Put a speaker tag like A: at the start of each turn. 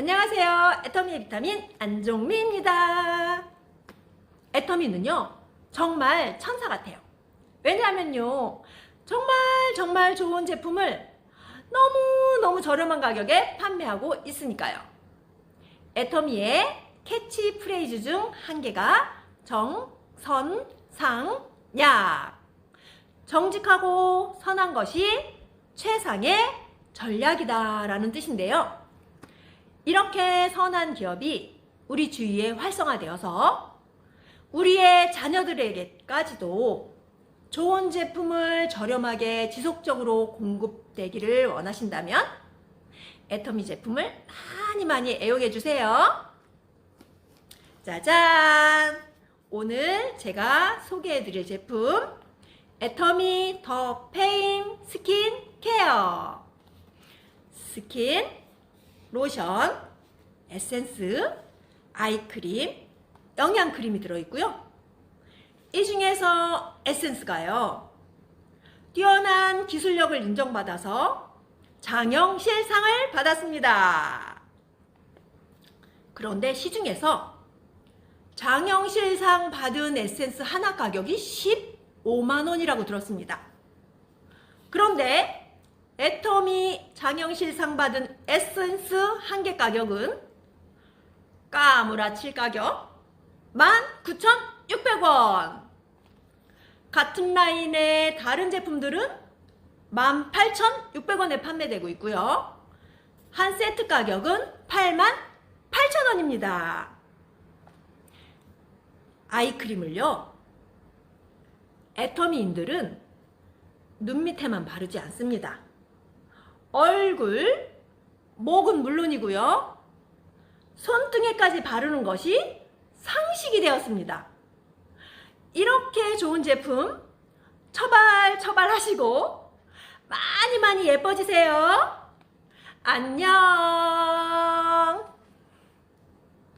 A: 안녕하세요. 애터미의 비타민 안종미입니다. 애터미는요, 정말 천사 같아요. 왜냐하면요, 정말 정말 좋은 제품을 너무너무 저렴한 가격에 판매하고 있으니까요. 애터미의 캐치 프레이즈 중 한 개가 정, 선, 상, 약. 정직하고 선한 것이 최상의 전략이다 라는 뜻인데요. 이렇게 선한 기업이 우리 주위에 활성화되어서 우리의 자녀들에게까지도 좋은 제품을 저렴하게 지속적으로 공급되기를 원하신다면 애터미 제품을 많이 많이 애용해 주세요. 짜잔! 오늘 제가 소개해 드릴 제품 애터미 더 페임 스킨 케어 스킨 로션, 에센스, 아이크림, 영양크림이 들어있고요. 이 중에서 에센스가요. 뛰어난 기술력을 인정받아서 장영실상을 받았습니다. 그런데 시중에서 장영실상 받은 에센스 하나 가격이 15만원이라고 들었습니다. 그런데 애터미 장영실상 받은 에센스 한 개 가격은 까무라칠 가격 19,600원. 같은 라인의 다른 제품들은 18,600원에 판매되고 있고요. 한 세트 가격은 88,000원입니다. 아이크림을요. 애터미인들은 눈 밑에만 바르지 않습니다. 얼굴, 목은 물론이고요. 손등에까지 바르는 것이 상식이 되었습니다. 이렇게 좋은 제품 처발 처발 하시고 많이 많이 예뻐지세요. 안녕.